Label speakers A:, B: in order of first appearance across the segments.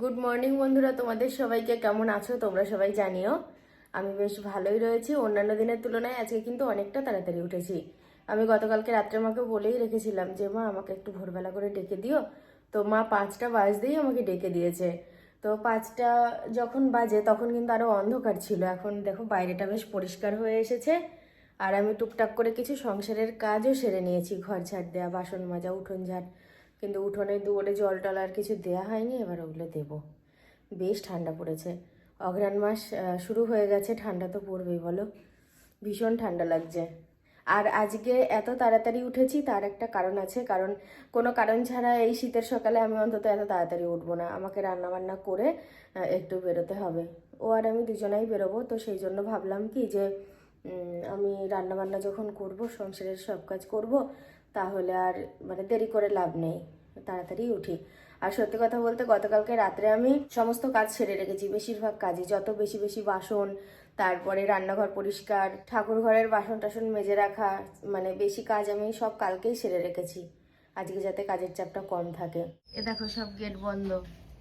A: Good morning বন্ধুরা। তোমাদের সবাইকে কেমন আছো? তোমরা সবাই জানিও। আমি বেশ ভালোই রয়েছি। অন্যান্য দিনের তুলনায় আজকে কিন্তু অনেকটা তাড়াতাড়ি উঠেছি। আমি গতকালকে রাত্রে মাকে বলেই রেখেছিলাম যে, মা, আমাকে একটু ভোরবেলা করে ডেকে দিও। তো মা পাঁচটা বাজতেই আমাকে ডেকে দিয়েছে। তো পাঁচটা যখন বাজে, তখন কিন্তু আরও অন্ধকার ছিল। এখন দেখো, বাইরেটা বেশ পরিষ্কার হয়ে এসেছে। আর আমি টুকটাক করে কিছু সংসারের কাজও সেরে নিয়েছি। ঘর ঝাড় দেওয়া, বাসন মাজা, উঠোন ঝাড়। কিন্তু উঠোনে দুয়ারে জল টল আর কিছু দেওয়া হয়নি, এবার ওগুলো দেবো। বেশ ঠান্ডা পড়েছে। অঘ্রাণ মাস শুরু হয়ে গেছে, ঠান্ডা তো পড়বেই, বলো। ভীষণ ঠান্ডা লাগছে। আর আজকে এত তাড়াতাড়ি উঠেছি, তার একটা কারণ আছে। কারণ, কোনো কারণ ছাড়া এই শীতের সকালে আমি অন্তত এত তাড়াতাড়ি উঠবো না। আমাকে রান্না বান্না করে একটু বেরোতে হবে। ও আর আমি দুজনাই বেরোবো, তো সেই জন্য ভাবলাম কি যে আমি রান্না বান্না যখন করব, সংসারের সব কাজ করব তাহলে আর মানে দেরি করে লাভ নেই। তাড়াতাড়ি উঠি। আর সত্যি কথা বলতে গতকালকে রাত্রে আমি সমস্ত কাজ সেরে রেখেছি। বেশিরভাগ কাজই যত বেশি বেশি বাসন, তারপরে রান্নাঘর পরিষ্কার ঠাকুর ঘরের বাসন টাসন মেজে রাখা মানে বেশি কাজ আমি সব কালকেই সেরে রেখেছি। আজকে যাতে কাজের চাপটা কম থাকে। এ দেখো সব গেট বন্ধ।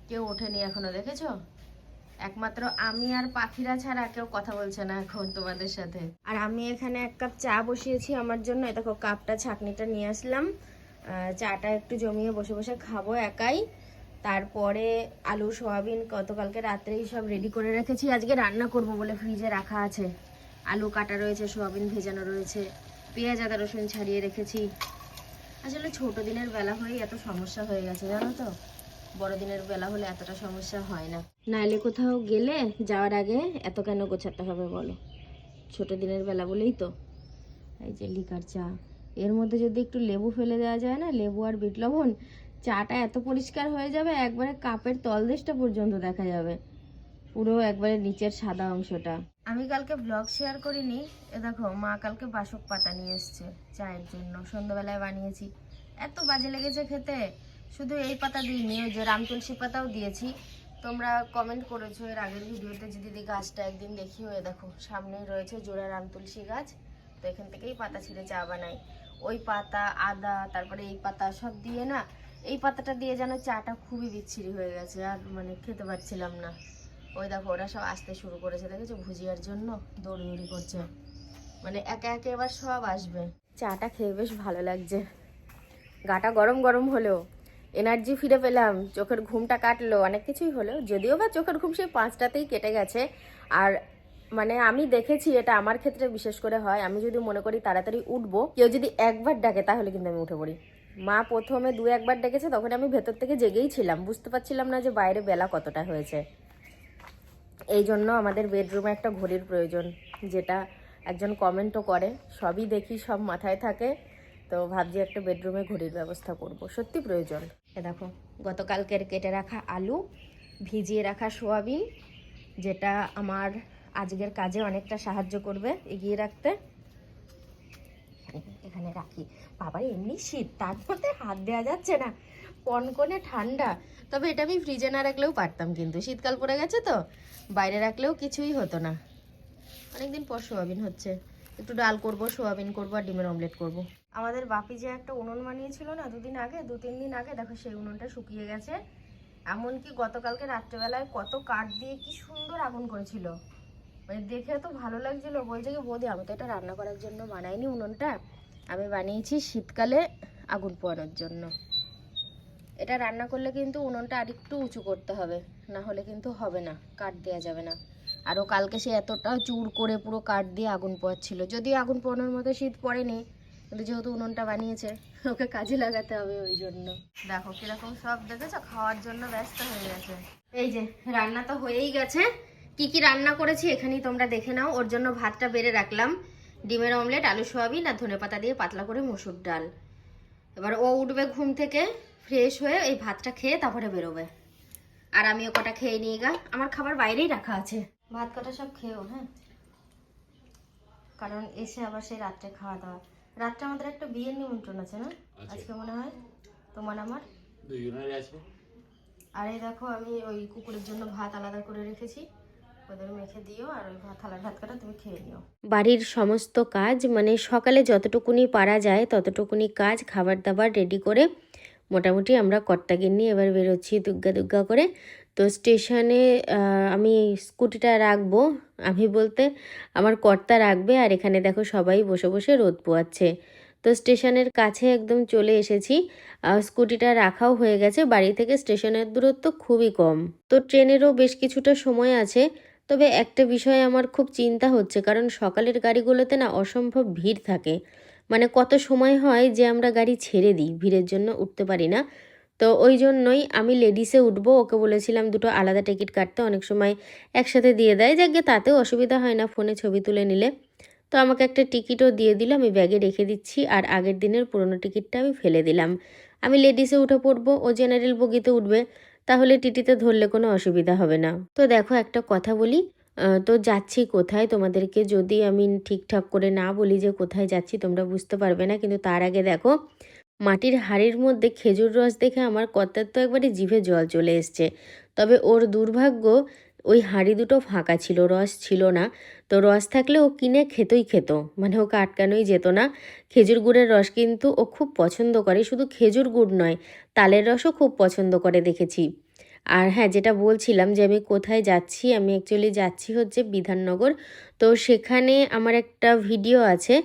A: কেউ ওঠেনি এখনও, দেখেছ? একমাত্র আমি আর পাখিরা ছাড়া কেউ কথা বলছে না এখন তোমাদের সাথে। আর আমি এখানে এক কাপ চা বসিয়েছি আমার জন্য। দেখো, কাপটা, ছাকনিটা নিয়ে আসলাম। চাটা একটু জমিয়ে বসে বসে খাব একাই। তারপরে আলু, সয়াবিন, গতকালকে রাত্রেই সব রেডি করে রেখেছি। আজকে রান্না করব বলে ফ্রিজে রাখা আছে। আলু কাটা রয়েছে, সয়াবিন ভেজানো রয়েছে। পেঁয়াজ, আদা, রসুন ছাড়িয়ে রেখেছি। আসলে ছোট দিনের বেলা হয়েই এত সমস্যা হয়ে গেছে, জানো তো? বড় দিনের বেলা হলে এতটা সমস্যা হয় না। নাইলে কোথাও গেলে যাওয়ার আগে এত কেন গোছাতে হবে বলো? ছোট দিনের বেলা বলেই তো। এই যে লিকার চা। এর মধ্যে যদি একটু লেবু ফেলে দেওয়া যায় না, লেবু আর বিট লবণ, চাটা এত পরিষ্কার হয়ে যাবে, একবারে কাপের তলদেশটা পর্যন্ত দেখা যাবে। পুরো একবারে নিচের সাদা অংশটা। আমি কালকে ব্লগ শেয়ার করিনি। এ দেখো, মা কালকে বাসক পাতা নিয়ে এসছে চায়ের জন্য। সন্ধ্যাবেলায় বানিয়েছি। এত বাজে লেগেছে খেতে। শুধু এই পাতা দিইনি ওই যে রাম তুলসী পাতাও দিয়েছি। তোমরা কমেন্ট করেছ এর আগের ভিডিওতে যে দিদি গাছটা একদিন দেখি হয়ে দেখো, সামনেই রয়েছে জোড়া রাম তুলসী গাছ। তো এখান থেকেই পাতা ছিঁড়ে চা বানাই। ওই পাতা, আদা, তারপরে এই পাতা সব দিয়ে না, এই পাতাটা দিয়ে যেন চাটা খুবই বিচ্ছিরি হয়ে গেছে, আর মানে খেতে পারছিলাম না। ওই দেখো, ওরা সব আসতে শুরু করেছে, দেখেছ? ভুজিয়ার জন্য দৌড়দৌড়ি করছে। মানে একে একে এবার সব আসবে। চাটা খেয়ে বেশ ভালো লাগছে। গাটা গরম গরম হলেও। এনার্জি ফিরে পেলাম, চোখের ঘুমটা কাটলো, অনেক কিছুই হলো। যদিও বা চোখের ঘুম সেই পাঁচটাতেই কেটে গেছে, আর মানে আমি দেখেছি এটা আমার ক্ষেত্রে বিশেষ করে হয়, আমি যদি মনে করি তাড়াতাড়ি উঠবো, কেউ যদি একবার ডাকে তাহলে কিন্তু আমি উঠে পড়ি। মা প্রথমে দু একবার ডেকেছে, তখন আমি ভেতর থেকে জেগেই ছিলাম, বুঝতে পারছিলাম না যে বাইরে বেলা কতটা হয়েছে। এই জন্য আমাদের বেডরুমে একটা ঘড়ির প্রয়োজন, যেটা একজন কমেন্টও করে, সবই দেখি, সব মাথায় থাকে, তো ভাবছি একটা বেডরুমে ঘড়ির ব্যবস্থা করব, সত্যি প্রয়োজন। এ দেখো, গতকালকের কেটে রাখা আলু, ভিজিয়ে রাখা সোয়াবিন, যেটা আমার আজকের কাজে অনেকটা সাহায্য করবে এগিয়ে রাখতে। এখানে রাখি। বাবা, এমনি শীত, তার মধ্যে হাত দেওয়া যাচ্ছে না। কনকনে ঠান্ডা। তবে এটা আমি ফ্রিজে না রাখলেও পারতাম কিন্তু। শীতকাল পড়ে গেছে তো, বাইরে রাখলেও কিছুই হতো না। অনেকদিন পর সোয়াবিন হচ্ছে। একটু ডাল করব, সোয়াবিন করব আর ডিমের অমলেট করব। আমাদের বাপি যে একটা উনুন বানিয়েছিল না দুদিন আগে, দু তিন দিন আগে, দেখো সেই উনুনটা শুকিয়ে গেছে। এমনকি গতকালকে রাত্রেবেলায় কত কাঠ দিয়ে কি সুন্দর আগুন করেছিল। মানে দেখে তো ভালো লাগছিল, বলছে কি, বৌদি, আমি তো এটা রান্না করার জন্য বানাইনি উনুনটা। আমি বানিয়েছি শীতকালে আগুন পোয়ানোর জন্য। এটা রান্না করলে কিন্তু উনুনটা আরেকটু উঁচু করতে হবে, না হলে কিন্তু হবে না, কাঠ দেওয়া যাবে না। আরও কালকে সে এতটা চুর করে পুরো কাঠ দিয়ে আগুন পোয়াচ্ছিল যদিও আগুন পোয়ানোর মতো শীত পড়েনি, কিন্তু যেহেতু উনুনটা বানিয়েছে, ওকে কাজে লাগাতে হবে ওই জন্য। দেখো কীরকম সব দেখেছ? খাওয়ার জন্য ব্যস্ত হয়ে গেছে। এই যে, রান্না তো হয়েই গেছে। কি কি রান্না করেছি এখানেই তোমরা দেখে নাও। ওর জন্য ভাতটা বেড়ে রাখলাম। ডিমের অমলেট, আলু সোয়াবিন আর ধনেপাতা দিয়ে পাতলা করে মসুর ডাল। এবার ও উঠবে ঘুম থেকে, ফ্রেশ হয়ে এই ভাতটা খেয়ে তারপরে বেরোবে। আর আমিও কটা খেয়ে নিয়ে গা। আমার খাবার বাইরেই রাখা আছে। ভাত কাটা সব খেয়েও হ্যাঁ? কারণ এসে আবার সেই রাত্রে খাওয়া দাওয়া। রাত্রে আমাদের একটা বিয়ের নিমন্ত্রণ আছে না? আজকে মনে হয়? তোমার আমার?
B: দুজনের আছে।
A: আর এই দেখো আমি ওই কুকুরের জন্য ভাত আলাদা করে রেখেছি। ওদের মেখে দিও আর ওই ভাত ভাত কাটা তুমি খেয়ে নিও। বাড়ির সমস্ত কাজ মানে সকালে যতটুকুনি পারা যায় ততটুকুনি কাজ খাবার দাবার রেডি করে মোটামুটি আমরা কর্তাগিন্নি এবার বেরোচ্ছি দুগ্গা দুগ্গা করে। তো স্টেশনে আমি স্কুটিটা রাখব। আমি বলতে আমার কর্তা রাখবে আর এখানে দেখো সবাই বসে বসে রোদ পোয়াচ্ছে। তো স্টেশনের কাছে একদম চলে এসেছি। স্কুটিটা রাখাও হয়ে গেছে। বাড়ি থেকে স্টেশনের দূরত্ব খুবই কম। তো ট্রেনেরও বেশ কিছুটা সময় আছে। তবে একটা বিষয়ে আমার খুব চিন্তা হচ্ছে, কারণ সকালের গাড়িগুলোতে না অসম্ভব ভিড় থাকে। মানে কত সময় হয় যে আমরা গাড়ি ছেড়ে দিই, ভিড়ের জন্য উঠতে পারি না। তো ওই জন্যই আমি লেডিসে উঠবো, ওকে বলেছিলাম দুটো আলাদা টিকিট কাটতে, অনেক সময় একসাথে দিয়ে দেয়, যাকে তাতেও অসুবিধা হয় না ফোনে ছবি তুলে নিলে। তো আমাকে একটা টিকিটও দিয়ে দিল, আমি ব্যাগে রেখে দিচ্ছি, আর আগের দিনের পুরনো টিকিটটা আমি ফেলে দিলাম। আমি লেডিসে উঠে পড়ব, ও জেনারেল বগিতে উঠবে, তাহলে টিটিতে ধরলে কোনো অসুবিধা হবে না। তো দেখো একটা কথা বলি তো যাচ্ছি কোথায়? তোমাদেরকে যদি আমি ঠিকঠাক করে না বলি যে কোথায় যাচ্ছি, তোমরা বুঝতে পারবে না, কিন্তু তার আগে দেখো মাটির হাড়ির মধ্যে খেজুর রস দেখে আমার কর্তার তো একবারে জিভে জল চলে এসছে। তবে ওর দুর্ভাগ্য, ওই হাঁড়ি দুটো ফাঁকা ছিল, রস ছিল না। তো রস থাকলে ও কিনে খেতই খেত মানে ওকে আটকানোই যেত না। খেজুর গুড়ের রস কিন্তু ও খুব পছন্দ করে, শুধু খেজুর গুড় নয়, তালের রসও খুব পছন্দ করে দেখেছি। আর হ্যাঁ যেটা বলছিলাম যে আমি কোথায় যাচ্ছি, আমি অ্যাকচুয়ালি যাচ্ছি হচ্ছে বিধাননগর। তো সেখানে আমার একটা ভিডিও আছে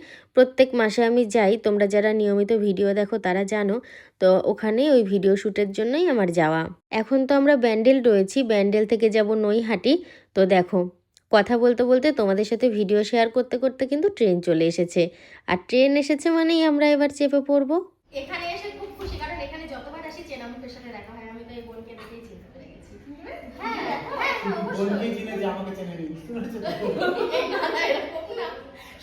A: প্রত্যেক মাসে আমি যাই তোমরা যারা নিয়মিত ভিডিও দেখো তারা জানো। তো ওখানে ওই ভিডিও শ্যুটের জন্যই আমার যাওয়া। এখন তো আমরা ব্যান্ডেল রয়েছি ব্যান্ডেল থেকে যাব নৈহাটি। তো দেখো কথা বলতে বলতে তোমাদের সাথে ভিডিও শেয়ার করতে করতে কিন্তু ট্রেন চলে এসেছে। আর ট্রেন এসেছে মানেই আমরা এবার চেপে পড়ব। এখানে এসে খুব খুশি কারণ এখানে যতবার আসি চেনামুখের সাথে দেখা হয়। আমি তো এই বোনকে দেখেই চিনতে পেরে গেছি। হ্যাঁ হ্যাঁ হ্যাঁ, অবশ্যই।
B: বলকে চিনে যে আমাকে চেনে বুঝতে পেরেছ তো?
A: এই না, না, এরকম না।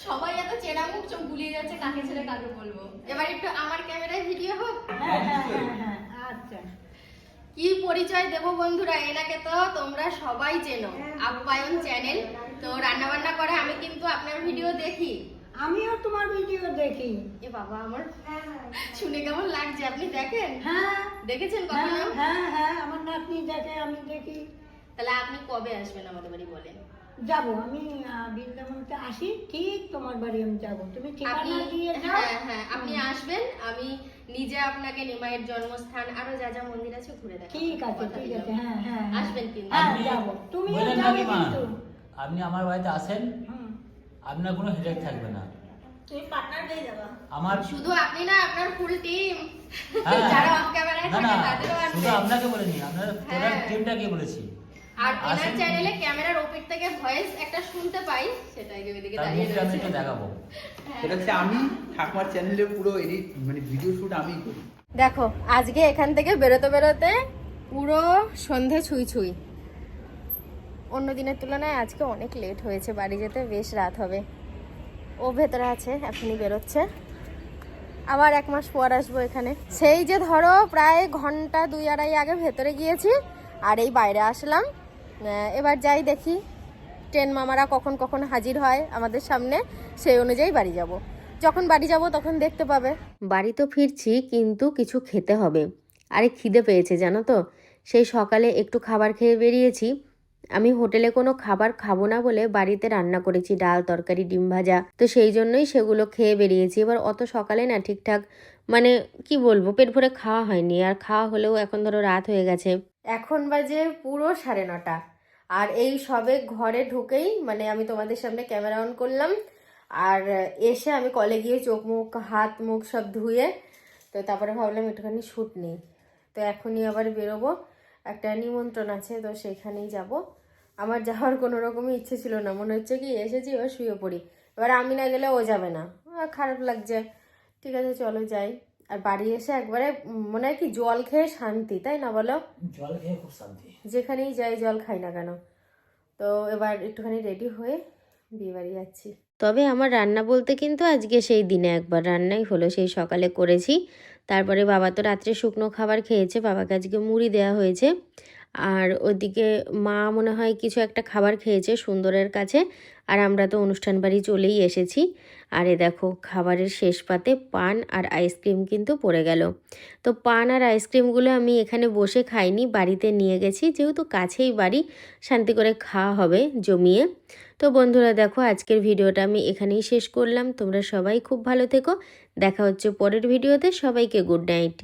A: সবাই এত চেনা মুখ চোখ গুলিয়ে যাচ্ছে কাকে ছেড়ে কাকে বলব? এবার একটু আমার ক্যামেরায় ভিডিও হোক?
C: হ্যাঁ হ্যাঁ হ্যাঁ আচ্ছা।
A: কি পরিচয় দেব বন্ধুরা? এনাকে তো তোমরা সবাই চেনো। আপ্যায়ন চ্যানেল। তো রান্না বান্না করে আমি কিন্তু আপনার ভিডিও দেখি।
C: আমিও তোমার ভিডিও দেখি।
A: এ বাবা আমার। শুনে কেমন লাগছে? আপনি দেখেন?
C: হ্যাঁ।
A: দেখেছেন
C: হ্যাঁ
A: কখনো?
C: হ্যাঁ হ্যাঁ আমার নাতনি দেখে আমি দেখি।
A: তাহলে আপনি কবে আসবেন আমাদের বাড়ি বলেন?
C: যাব আমি বৃন্দাবনতে আসি ঠিক তোমার বাড়ি আমি যাব। তুমি
A: আপনি
C: ঠিকানা দিয়ে যাও।
A: হ্যাঁ হ্যাঁ আপনি আসবেন আমি নিজে আপনাকে নিমাইয়ের জন্মস্থান আরও যা যা মন্দির আছে ঘুরে দেখাবো।
C: ঠিক আছে ঠিক আছে হ্যাঁ হ্যাঁ হ্যাঁ।
A: আসবেন কিন্তু।
C: হ্যাঁ
B: আপনি
C: যাব কিন্তু।
B: আপনি আমার বাড়িতে আসেন আপনার কোনো হেডেক থাকবে না।
C: তুমি পার্টনার পেয়ে যাবা।
B: আমার
A: শুধু আপনি না আপনার ফুল টিম। যারা অফ ক্যামেরায় থাকে
B: না
A: তাদেরও
B: শুধু আপনাকে বলিনি আপনার টোটাল। টিমটাকে বলেছি।
A: আর এনার চ্যানেলে ক্যামেরার ওপির থেকে ভয়েস একটা শুনতে পাই সেটাই যে ওইদিকে দাঁড়িয়ে
B: আমি
A: রয়েছে।
B: দেখাবো।
D: সেটা হচ্ছে আমি ঠাকুমার চ্যানেলে পুরো এডিট মানে ভিডিও শুট আমিই করি।
A: দেখো আজকে এখান থেকে বেরোতে বেরোতে পুরো সন্ধে ছুঁই ছুঁই। অন্য দিনের তুলনায় আজকে অনেক লেট হয়েছে বাড়ি যেতে বেশ রাত হবে। ও ভেতরে আছে এখনই বেরোচ্ছে। আবার এক মাস পর আসব এখানে। সেই যে ধরো প্রায় ঘণ্টা দুই আড়াই আগে ভেতরে গিয়েছি আর এই বাইরে আসলাম। এবার যাই দেখি। ট্রেন মামারা কখন কখন হাজির হয় আমাদের সামনে, সেই অনুযায়ী বাড়ি যাব। যখন বাড়ি যাব তখন দেখতে পাবে। বাড়ি তো ফিরছি, কিন্তু কিছু খেতে হবে। আরে খিদে পেয়েছে, জানো তো? সেই সকালে একটু খাবার খেয়ে বেরিয়েছি। আমি হোটেলে কোনো খাবার খাব না বলে বাড়িতে রান্না করেছি, ডাল, তরকারি, ডিম ভাজা। তো সেই জন্যই সেগুলো খেয়ে বেরিয়েছি। এবার অত সকালে না ঠিকঠাক মানে কি বলব, পেট ভরে খাওয়া হয়নি। আর খাওয়া হলেও এখন ধরো রাত হয়ে গেছে। এখন বাজে পুরো সাড়ে নটা। আর এই সবে ঘরে ঢুকেই মানে আমি তোমাদের সামনে ক্যামেরা অন করলাম। আর এসে আমি কলে গিয়ে চোখ মুখ, হাত মুখ সব ধুয়ে, তো তারপরে ভাবলাম একটুখানি শ্যুট নেই। তো এখনই আবার বেরোবো। একটা নিমন্ত্রণ আছে, তো সেখানেই যাব। আমার যাওয়ার কোনো রকমই ইচ্ছে ছিল না। মনে হচ্ছে কি এসেছি এবার শুয়ে পড়ি। এবার আমি না গেলে ও যাবে না। খারাপ লাগছে। ঠিক আছে, চলো যাই। আর বাড়ি এসে একবারে মনে হয় কি জল খেয়ে শান্তি তাই না বলো?
B: জল খেয়ে খুব শান্তি।
A: যেখানেই যাই জল খাই না কেন। তো এবার একটুখানি রেডি হয়ে বিয়ে বাড়ি যাচ্ছি। তবে আমার রান্না বলতে কিন্তু আজকে সেই দিনে একবার রান্নাই হলো সেই সকালে করেছি। তারপরে বাবা তো রাত্রে শুকনো খাবার খেয়েছে বাবাকে আজকে মুড়ি দেওয়া হয়েছে। আর ওদিকে মা মনে হয় কিছু একটা খাবার খেয়েছে সুন্দরের কাছে। আর আমরা তো অনুষ্ঠান বাড়ি চলেই এসেছি। আর দেখো, খাবারের শেষ পাতে পান আর আইসক্রিম কিন্তু পড়ে গেল। তো পান আর আইসক্রিমগুলো আমি এখানে বসে খাইনি, বাড়িতে নিয়ে গেছি, যেহেতু কাছেই বাড়ি, শান্তি করে খাওয়া হবে জমিয়ে। তো বন্ধুরা দেখো, আজকের ভিডিওটা আমি এখানেই শেষ করলাম। তোমরা সবাই খুব ভালো থেকো। দেখা হচ্ছে পরের ভিডিওতে। সবাইকে গুড নাইট।